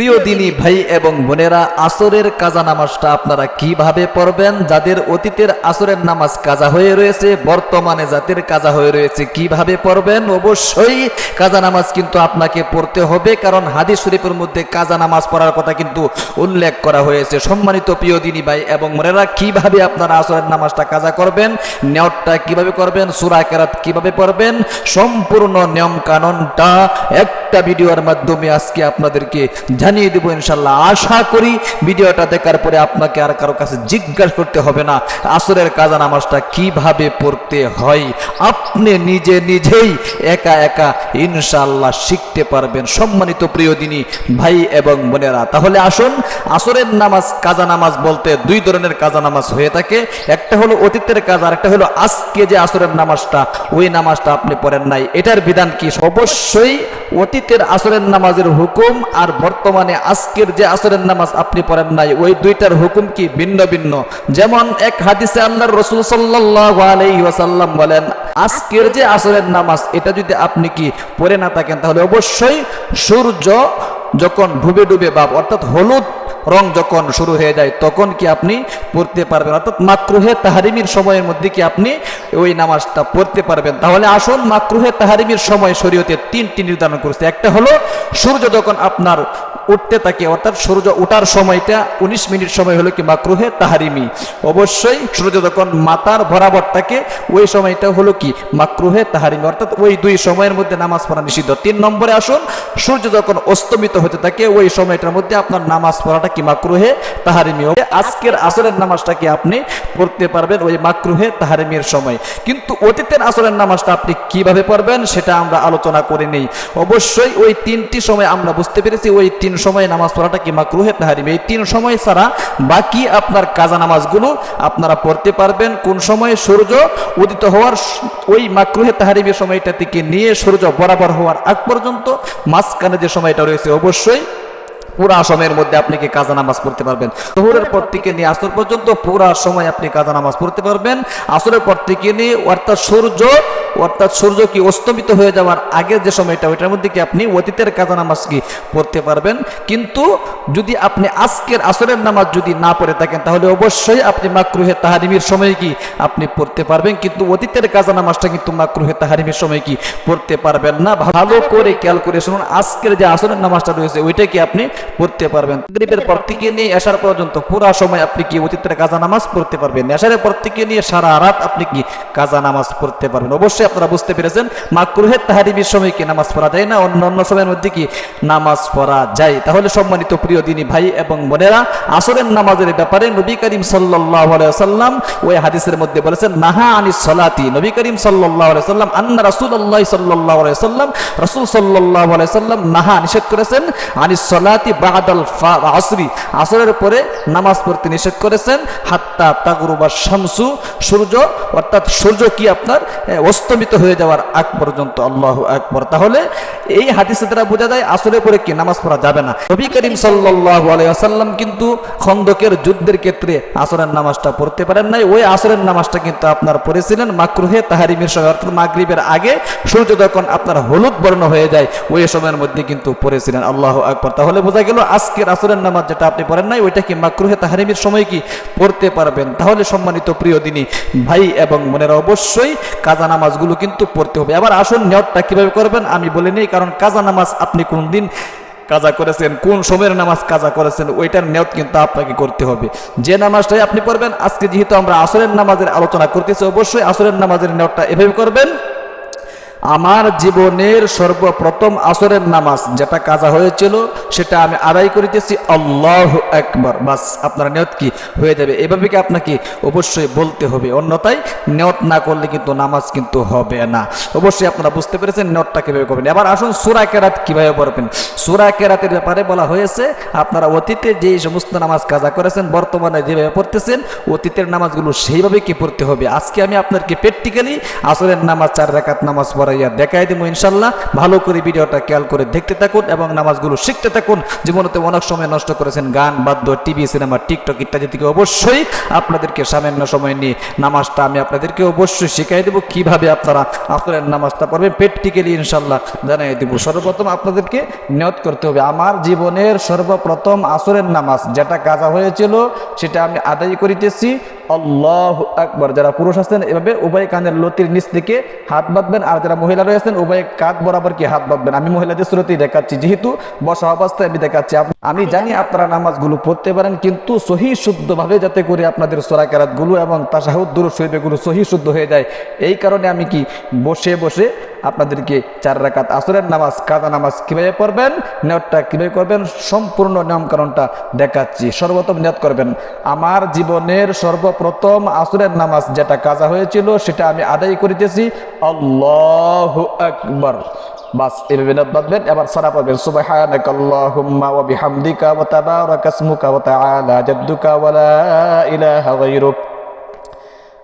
প্রিয় দিনী ভাই এবং বোনেরা, আসরের কাজা নামাজটা আপনারা কীভাবে পড়বেন? যাদের অতীতের আসরের নামাজ কাজা হয়ে রয়েছে, বর্তমানে যাদের কাজা হয়ে রয়েছে, কীভাবে পড়বেন? অবশ্যই কাজা নামাজ কিন্তু আপনাকে পড়তে হবে, কারণ হাদিস শরীফের মধ্যে কাজা নামাজ পড়ার কথা কিন্তু উল্লেখ করা হয়েছে। সম্মানিত প্রিয় দিনী ভাই এবং বোনেরা, কীভাবে আপনারা আসরের নামাজটা কাজা করবেন? নেওয়ারটা কীভাবে করবেন? সুরা কেরাত কীভাবে পড়বেন? সম্পূর্ণ নিয়ম কানুনটা একটা ভিডিওর মাধ্যমে আজকে আপনাদেরকে জানিয়ে দেবো ইনশাল্লাহ আশা করি ভিডিওটা দেখার পরে আপনাকে আর কারও কাছে জিজ্ঞাসা করতে হবে না, আসরের কাজা নামাজটা কীভাবে পড়তে হয়। আপনি নিজে নিজেই একা একা ইনশাল্লাহ শিখতে পারবেন। সম্মানিত প্রিয় দিনী ভাই এবং বোনেরা, তাহলে আসুন, আসরের নামাজ, কাজা নামাজ বলতে দুই ধরনের কাজা নামাজ হয়ে থাকে। একটা হলো অতীতের কাজ আর একটা হলো আজকে যে আসরের নামাজটা, ওই নামাজটা আপনি পড়েন নাই। এটার বিধান কি? অবশ্যই অতীতের আসরের নামাজের হুকুম আর বর্তমানে আজকের যে আসরের নামাজ আপনি পড়েন নাই, ওই দুইটার হুকুম কি ভিন্ন ভিন্ন? যেমন এক হাদিসে আল্লাহর রসুল ওয়াসাল্লাম বলেন, আজকের যে আসরের নামাজ, এটা যদি আপনি কি পড়ে না থাকেন, তাহলে অবশ্যই সূর্য যখন ডুবে ডুবে ভাব অর্থাৎ হলুদ রং যখন শুরু হয়ে যায়, তখন কি আপনি পড়তে পারবেন? অর্থাৎ মাকরুহে তাহারিমির সময়ের মধ্যে কি আপনি ওই নামাজটা পড়তে পারবেন? তাহলে আসুন মাকরুহে তাহারিমির সময় শরীয়তে তিনটি নির্ধারণ করেছে। একটা হলো, সূর্য যখন আপনার উঠতে থাকে, অর্থাৎ সূর্য ওঠার সময়টা উনিশ মিনিট সময় হলো কি মাকরুহে তাহারিমি? অবশ্যই, সূর্য যখন মাতার বরাবর থাকে, ওই সময়টা হলো কি মাকরুহে তাহারিমি? অর্থাৎ ওই দুই সময়ের মধ্যে নামাজ পড়া নিষিদ্ধ। তিন নম্বরে আসুন, সূর্য যখন অস্তমিত হতে থাকে, ওই সময়টার মধ্যে আপনার নামাজ পড়াটা কি মাকরুহে? তাহারিমি হবে আজকের আসরের নামাজটা কি আপনি পড়তে পারবেন? ওই মাকরুহে তাহারিমির সময়। কিন্তু অতীতের আসরের নামাজটা আপনি কীভাবে পড়বেন সেটা আমরা আলোচনা করে নেই। অবশ্যই ওই তিনটি সময় আমরা বুঝতে পেরেছি, ওই তিন সময় নামাজ পড়াটা কি মাকরুহে তাহারিমি? এই তিন সময় ছাড়া বাকি আপনার কাজা নামাজগুলো আপনারা পড়তে পারবেন। কোন সময় সূর্য উদিত হওয়ার ওই মাকরুহে তাহারিমের সময়টা থেকে নিয়ে সূর্য বরাবর হওয়ার আগ পর্যন্ত মাঝখানে যে সময়টা রয়েছে, অবশ্যই পুরা সময়ের মধ্যে আপনি কি কাজা নামাজ পড়তে পারবেন? জোহরের পর থেকে নিয়ে আসর পর্যন্ত পুরা সময় আপনি কাজা নামাজ পড়তে পারবেন। আসরের পর থেকে নিয়ে অর্থাৎ সূর্য অর্থাৎ সূর্য কি অস্তমিত হয়ে যাওয়ার আগের যে সময়টা, ওইটার মধ্যে কি আপনি অতীতের কাজা নামাজ কি পড়তে পারবেন? কিন্তু যদি আপনি আজকের আসরের নামাজ যদি না পড়ে থাকেন, তাহলে অবশ্যই আপনি মাকরুহে তাহারিমির সময় কি আপনি পড়তে পারবেন। কিন্তু অতীতের কাজা নামাজটা কিন্তু মাকরুহে তাহারিমির সময় কি পড়তে পারবেন না। ভালো করে খেয়াল করে শুনুন, আজকের যে আসরের নামাজটা রয়েছে, ওইটা কি আপনি পড়তে পারবেন। গ্রিপের পর থেকে নিয়ে এসার পর্যন্ত পুরা সময় আপনি কি অতীতের কাজা নামাজ পড়তে পারবেন? এসারের পর থেকে নিয়ে সারা রাত আপনি কি কাজা নামাজ পড়তে পারবেন? অবশ্যই আপনারা বুঝতে পেরেছেন, মাকরুহে তাহারিমির সময় কি নামাজ পড়া যায় না? অন্য অন্য সময়ের মধ্যে কি নামাজ পড়া যায়? তাহলে সম্মানিত প্রিয় দিনী ভাই এবং বোনেরা, আসরের নামাজের ব্যাপারে নবী করিম আলাইহি সাল্লাম ওই হাদিসের মধ্যে বলেছেন, নাহা আনিস সালাতি। নবী করিম আলাইহি সাল্লাম আন্না রাসূলুল্লাহ সাল্লাল্লাহু আলাইহি সাল্লাম রাসূল আলাইহি সাল্লাম নাহা নিষেধ করেছেন, আনিস সালাতি বাদাল আসরি আসরের পরে নামাজ পড়তে নিষেধ করেছেন। হাত্তা তাগরুবা শামসু, সূর্য, অর্থাৎ সূর্য কি আপনার? অস্তমিত হয়ে যাওয়ার আগ পর্যন্ত। আল্লাহ আকবর। তাহলে এই হাদিসে দ্বারা বোঝা যায় আসরের পরে কি নামাজ পড়া যাবে না। নবী করিম সাল্লাল্লাহু আলাইহি ওয়াসাল্লাম কিন্তু খন্দকের যুদ্ধের ক্ষেত্রে আসরের নামাজটা পড়তে পারেন নাই। ওই আসরের নামাজটা কিন্তু আপনার পড়েছিলেন মাকরুহে তাহারিমের সময় অর্থাৎ মাগরিবের আগে। সূর্য যখন আপনার হলুদ বর্ণ হয়ে যায়, ওই সময়ের মধ্যে কিন্তু পড়েছিলেন। আল্লাহ আকবর। তাহলে বোঝা গেল আজকের আসরের নামাজ যেটা আপনি পড়েন নাই, ওইটা কি মাকরুহে তাহারিমের সময় কি পড়তে পারবেন? তাহলে সম্মানিত প্রিয় দিনী ভাই এবং মনের অবশ্যই কাজা নামাজগুলো কিন্তু পড়তে হবে। আবার আসুন নিয়তটা কীভাবে করবেন আমি বলে নেই, কারণ কাজা নামাজ আপনি কোন দিন কাজা করেছেন, কোন সময়ের নামাজ কাজা করেছেন, ওইটার নিয়ত কিন্তু আপনাকে করতে হবে। যে নামাজটাই আপনি পড়বেন, আজকে যেহেতু আমরা আসরের নামাজের আলোচনা করতেছি, অবশ্যই আসরের নামাজের নিয়তটা এভাবে করবেন। আমার জীবনের সর্বপ্রথম আসরের নামাজ যেটা কাজা হয়েছিল, সেটা আমি আদায় করিতেছি। আল্লাহ একবার বাস, আপনার নিয়ত কি? হয়ে যাবে। এভাবে কি আপনাকে অবশ্যই বলতে হবে? অন্যথায় নিয়ত না করলে কিন্তু নামাজ কিন্তু হবে না। অবশ্যই আপনারা বুঝতে পেরেছেন নিয়তটা কীভাবে করবেন। এবার আসুন সুরা কেরাত কীভাবে পড়বেন। সুরা কেরাতের ব্যাপারে বলা হয়েছে, আপনারা অতীতে যেই সমস্ত নামাজ কাজা করেছেন, বর্তমানে যেভাবে পড়তেছেন, অতীতের নামাজগুলো সেইভাবে কি পড়তে হবে? আজকে আমি আপনাদেরকে প্র্যাকটিক্যালি আসরের নামাজ, চার রাকাত নামাজ পড়ার করাইয়া দেখাই দেবো ইনশাল্লাহ। ভালো করে ভিডিওটা খেয়াল করে দেখতে থাকুন এবং নামাজগুলো শিখতে থাকুন। জীবনতে অনেক সময় নষ্ট করেছেন গান, বাদ্য, টিভি, সিনেমা, টিকটক ইত্যাদি থেকে অবশ্যই আপনাদেরকে সামান্য সময় নিয়ে নামাজটা আমি আপনাদেরকে অবশ্যই শিখাই দেবো। কীভাবে আপনারা আসরের নামাজটা পড়বেন প্র্যাকটিক্যালি ইনশাল্লাহ জানাই দেবো। সর্বপ্রথম আপনাদেরকে নিয়ত করতে হবে, আমার জীবনের সর্বপ্রথম আসরের নামাজ যেটা কাজা হয়েছিল সেটা আমি আদায় করিতেছি। আল্লাহ আকবর। যারা পুরুষ আছেন, এভাবে উভয় কানের লতির নিচ থেকে হাত বাঁধবেন আর যারা মহিলা রয়েছেন, উভয় কাঁধ বরাবর কি হাত বাঁধবেন? আমি মহিলাদের সুরতেই দেখাচ্ছি, যেহেতু বসা অবস্থায় আমি দেখাচ্ছি। আমি জানি আপনারা নামাজগুলো পড়তে পারেন, কিন্তু সহি শুদ্ধভাবে যাতে করে আপনাদের সোরাকারাতগুলো এবং তাসাহুদ দূর শৈবেগুলো সহি শুদ্ধ হয়ে যায়, এই কারণে আমি কি বসে বসে আপনাদেরকে চার রাকাত আসরের নামাজ কাদা নামাজ কীভাবে পড়বেন নিয়তটা কীভাবে করবেন, সম্পূর্ণ নিয়মকানুনটা দেখাচ্ছি। সর্বপ্রথম নিয়ত করবেন, আমার জীবনের সর্বপ্রথম আসরের নামাজ যেটা কাজা হয়েছিল, সেটা আমি আদায় করিতেছি, আল্লাহ আকবর। বাস, এভাবে নিয়ত বাঁধবেন, এবার সারা পড়বেন সুবহানাক আল্লাহুম্মা ইলাহা গায়রুক।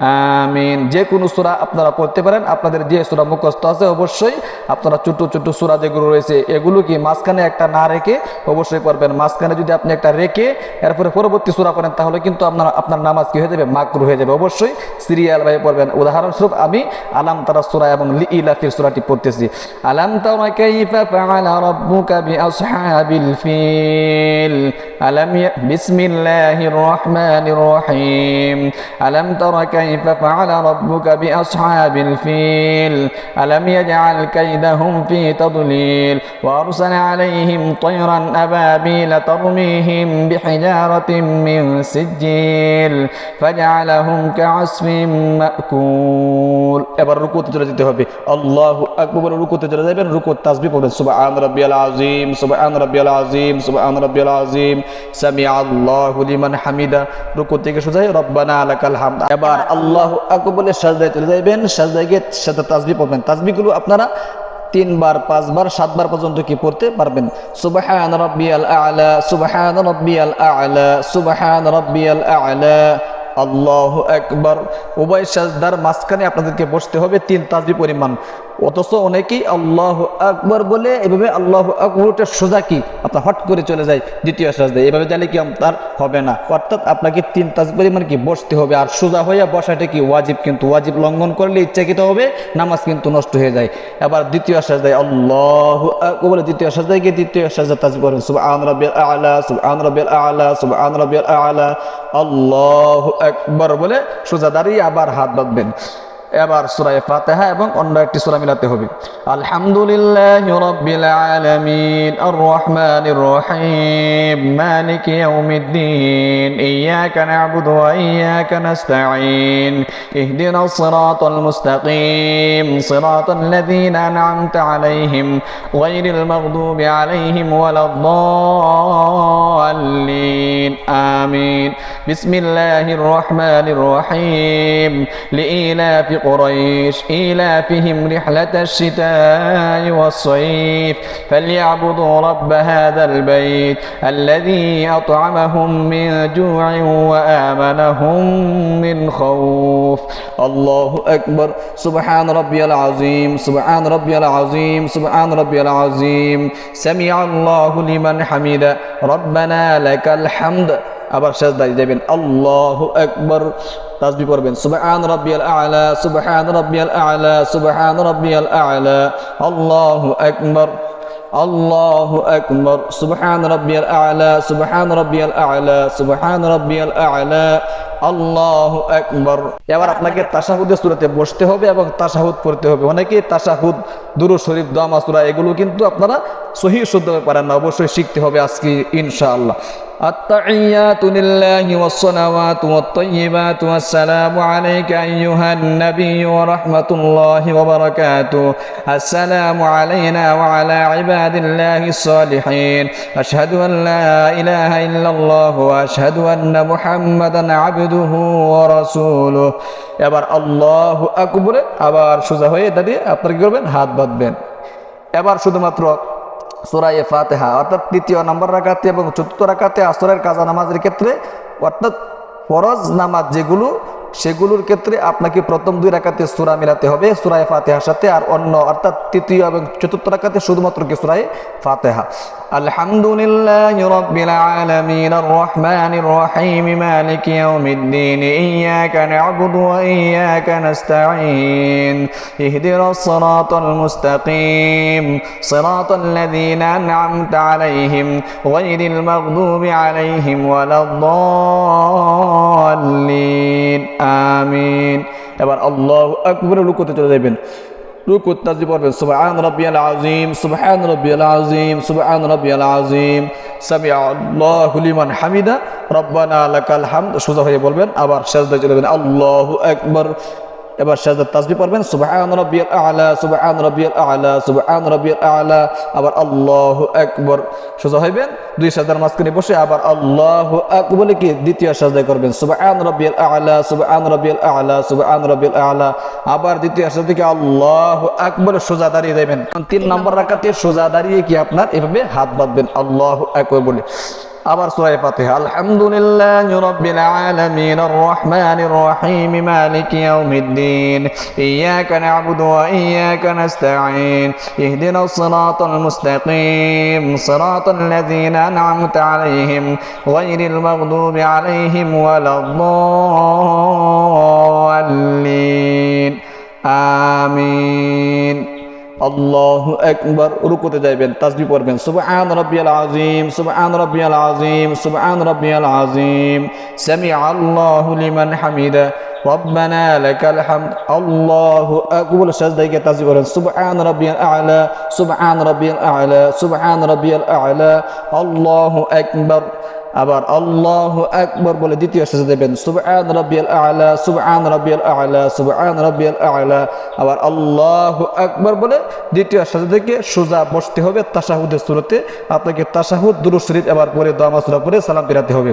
আমিন। যে কোনো সূরা আপনারা পড়তে পারেন। আপনাদের যে সূরা মুখস্থ আছে অবশ্যই আপনারা ছোট ছোট সূরা যেগুলো রয়েছে, এগুলো কি মাঝখানে একটা না রেখে অবশ্যই পড়বেন। মাঝখানে যদি আপনি একটা রেখে এরপরে পরবর্তী সূরা পড়েন, তাহলে কিন্তু আপনার আপনার নামাজ কি হয়ে যাবে? মাকরু হয়ে যাবে। অবশ্যই সিরিয়াল ভাবে পড়বেন। উদাহরণস্বরূপ আমি আলাম তারা সূরা এবং লি ইলাফির সুরাটি পড়তেছি। আলাম তারা কাইফা ফাআলা রাব্বুকা বিআসহাবিল ফিল? আলাম বিসমিল্লাহির রহমানির রহিম। আলাম তারা কাইফা ফাআলা রাব্বুকা বিআসহাবিল ফিল আলাম ইয়াজআল কাইদাহুম ফি তাদলিল ওয়া আরসালা আলাইহিম طيرا أبابيل ترميهم بحجارة من سجيل فجعلهم كعصف مأكول এবার রুকুতে চলে যেতে হবে আল্লাহ আকবর রুকুতে চলে যাবেন রুকুত তাসবি পড়বেন সুবহান রাব্বিয়াল আযীম সুবহান রাব্বিয়াল আযীম সুবহান রাব্বিয়াল আযীম সামি আল্লাহু লিমান হামিদা রুকু থেকে সোজা রব্বানা লাকাল হামদ এবার আল্লাহু আকবরের বলে সাজদায় চলে যাবেন সাজদায় গিয়ে সাথে তাজবি পড়বেন। তাজবিগুলো আপনারা তিনবার, পাঁচবার, সাতবার পর্যন্ত কি পড়তে পারবেন। সুবাহান রব্বি আল আ'লা সুবাহান রব্বি আল আ'লা সুবাহান রব্বি আল আ'লা আল্লাহ একবার উভয় সাজদার মাঝখানে আপনাদেরকে বসতে হবে, তিন তাজবি পরিমাণ। অথচ অনেকেই আল্লাহ আকবর বলে, এভাবে আল্লাহ আকবরটা সোজা কি? আপনার হট করে চলে যায় দ্বিতীয় সাজদায় এভাবে জানলে কি আপনার হবে না। অর্থাৎ আপনাকে তিন তাজ পরিমাণ কি বসতে হবে, আর সোজা হইয়া বসাটা কি ওয়াজিব? কিন্তু ওয়াজিব লঙ্ঘন করলে ইচ্ছাকৃত হবে, নামাজ কিন্তু নষ্ট হয়ে যায়। এবার দ্বিতীয় সাজদায় আল্লাহ আকবর দ্বিতীয় সাজদায় গিয়ে দ্বিতীয় সাজদা তাজ করবেন সুবহান রাব্বিয়াল আ'লা, সুবহান রাব্বিয়াল আ'লা, সুবহান রাব্বিয়াল আ'লা। আল্লাহু আকবার বলে সোজা দাঁড়িয়ে আবার হাত বাঁধবেন। এবার সুরা ফাতিহা এবং অন্য একটি সুরা মিলাতে হবে আলহামদুলিল্লাহ রাব্বিল আলামিন আর রহমানির রহিম মালিক ইয়াউমিদ্দিন ইয়াকা না'বুদু ওয়া ইয়াকা নাস্তাঈন ইহদিনাস সিরাতাল মুস্তাকিম সিরাতাল লাযীনা আন'আমতা আলাইহিম গায়রিল মাগদুবি আলাইহিম ওয়ালাদ-দাল্লিন আমিন বিসমিল্লাহির রহমানির রহিম লিইলাফি قريش إيلافهم رحلة الشتاء والصيف فليعبدوا رب هذا البيت الذي أطعمهم من جوع وآمنهم من خوف الله أكبر سبحان ربي العظيم سبحان ربي العظيم سبحان ربي العظيم سمع الله لمن حمد ربنا لك الحمد আবার সাজদায় যাবেন আল্লাহু আকবার তাসবি পড়বেন। সুবহান রাব্বিয়াল আ'লা, সুবহান রাব্বিয়াল আ'লা, সুবহান রাব্বিয়াল আ'লা। আল্লাহু আকবার আল্লাহু আকবার। সুবহান রাব্বিয়াল আ'লা, সুবহান রাব্বিয়াল আ'লা, সুবহান রাব্বিয়াল আ'লা। আল্লাহু আকবার। এবার আপনাকে তাশাহুদের সূরাতে বসতে হবে এবং তাশাহুদ পড়তে হবে। অনেকে তাশাহুদ, দুরূদ শরীফ দোয়া মাসুরা এগুলো কিন্তু আপনারা সহি শুদ্ধ পারেন না। অবশ্যই শিখতে হবে আজকে ইনশাআল্লাহ। التحيات لله والصلوات والطيبات والسلام عليك أيها النبي ورحمة الله وبركاته السلام علينا وعلى عباد الله الصالحين أشهد أن لا إله إلا الله وأشهد أن محمدا عبده ورسوله এবার আল্লাহ আকবরে আবার সোজা হয়ে দাঁড়িয়ে আপনার কি করবেন হাত বাঁধবেন এবার শুধুমাত্র সুরায়ে ফাতেহা, অর্থাৎ তৃতীয় নম্বর রাখাতে এবং চতুর্থ রাখাতে আসরের কাজা নামাজের ক্ষেত্রে অর্থাৎ ফরজ নামাজ যেগুলো সেগুলোর ক্ষেত্রে আপনাকে প্রথম দুই রাখাতে সুরা মিলাতে হবে, সুরায় ফাতেহার সাথে, আর অন্য অর্থাৎ তৃতীয় এবং চতুর্থ রাখাতে শুধুমাত্র কি সুরায় ফাতেহা। আলহামদুলিল্লাহ রব্বিল আলামিন আর রহমানির রহিম, মালিক ইয়াউমিদ্দিন, ইয়াকা না'বুদু ওয়া ইয়াকা নাস্তাঈন ইহদিনাস সিরাতাল মুস্তাকিম সিরাতাল লাযীনা আন'আমতা আলাইহিম গায়রিল মাগদুবি আলাইহিম ওয়ালাদ-দাল্লিন আমিন। এবার আল্লাহু আকবার রুকুতে চলে যাবেন। রুকুত তাজি পড়বেন, সুবহান রাব্বিয়াল আযীম, সুবহান রাব্বিয়াল আযীম, সুবহান রাব্বিয়াল আযীম। সামিআ আল্লাহু লিমান হামিদা, রব্বানা লাকাল হামদ, সোজা হয়ে বলবেন, আবার সাজদায় চলে যাবেন, আল্লাহু আকবার। এবার সাজদার তাসবিহ পড়বেন, সুবহান রাব্বিয়াল আ'লা, সুবহান রাব্বিয়াল আ'লা, সুবহান রাব্বিয়াল আ'লা, আবার আল্লাহু আকবার। সোজা হইবেন, দুই সাজদার মাঝখানে বসে আবার আল্লাহু আকবার বলে কি দ্বিতীয় সাজদা করবেন, সুবহান রাব্বিয়াল আ'লা, সুবহান রাব্বিয়াল আ'লা, সুবহান রাব্বিয়াল আ'লা, আবার দ্বিতীয় সাজদা থেকে আল্লাহু আকবার সোজা দাঁড়িয়ে যাবেন তিন নম্বর রাকাতে সোজা দাঁড়িয়ে কি আপনার এভাবে হাত বাঁধবেন, আল্লাহু আকবার বলে। আবার সূরা ফাতিহা, আলহামদুলিল্লাহি রাব্বিল আলামিন আর রহমানির রহিম, মালিকি ইয়াউমিদ্দিন ইয়াকা না'বুদু ওয়া ইয়াকা নাস্তাঈন, ইহদিনাস সিরাতাল মুস্তাকিম, সিরাতাল লাযীনা আন'আমতা আলাইহিম গায়রিল মাগদুবি আলাইহিম ওয়ালাদ-দাল্লিন। আমিন। আল্লাহ একবার রুকুতে যাইবেন তাজবি পড়বেন। সুবহান রাব্বিয়াল আযীম, সুবহান রাব্বিয়াল আযীম, সুবহান রাব্বিয়াল আযীম। সামি আল্লাহু লিমান হামিদা। রব্বানা লাকাল হামদ। আল্লাহু আকবার, সাজদায় গিয়ে তাজবি পড়েন। সুবহান রাব্বিয়াল আ'লা, সুবহান রাব্বিয়াল আ'লা, সুবহান রাব্বিয়াল আ'লা। আল্লাহু আকবার। আবার আল্লাহ একবার বলে দ্বিতীয় সাজা দেবেন, সুবহান রাব্বিয়াল আ'লা, সুবহান রাব্বিয়াল আ'লা, সুবহান রাব্বিয়াল আ'লা। আবার আল্লাহ একবার বলে দ্বিতীয় সাজা থেকে সোজা বসতে হবে, তাশাহুদের সুরতে। আপনাকে তাশাহুদ দুরুশরীফ শরীফ আবার পরে দোয়া মাসুরা পরে সালাম পেরাতে হবে।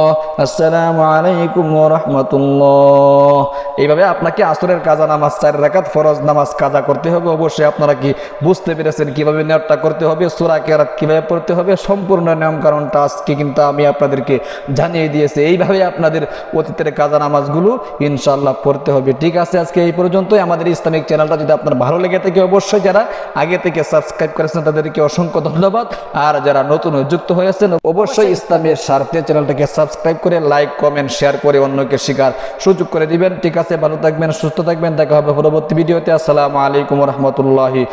আসসালামু আলাইকুম রাহমাতুল্লাহ। এইভাবে আপনাকে আসরের কাজা নামাজ, চার ফরজ নামাজ কাজা করতে হবে। অবশ্যই আপনারা কি বুঝতে পেরেছেন কীভাবে করতে হবে, সূরা কেরাত কীভাবে পড়তে হবে, সম্পূর্ণ নিয়ম কারণটা আজকে কিন্তু আমি আপনাদেরকে জানিয়ে দিয়েছি। এইভাবে আপনাদের অতীতের কাজা নামাজগুলো ইনশাআল্লাহ পড়তে হবে। ঠিক আছে, আজকে এই পর্যন্তই। আমাদের ইসলামিক চ্যানেলটা যদি আপনার ভালো লেগে থাকে, অবশ্যই যারা আগে থেকে সাবস্ক্রাইব করেছেন, তাদেরকে অসংখ্য ধন্যবাদ। আর যারা নতুন যুক্ত হয়েছেন, অবশ্যই ইসলামের স্বার্থে চ্যানেলটাকে সাবস্ক্রাইব করে লাইক কমেন্ট শেয়ার করে অন্যকে শিকার সুযোগ করে দিবেন। ঠিক আছে, ভালো থাকবেন, সুস্থ থাকবেন। দেখা হবে পরবর্তী ভিডিওতে। আসসালামু আলাইকুম রহমতুল্লাহি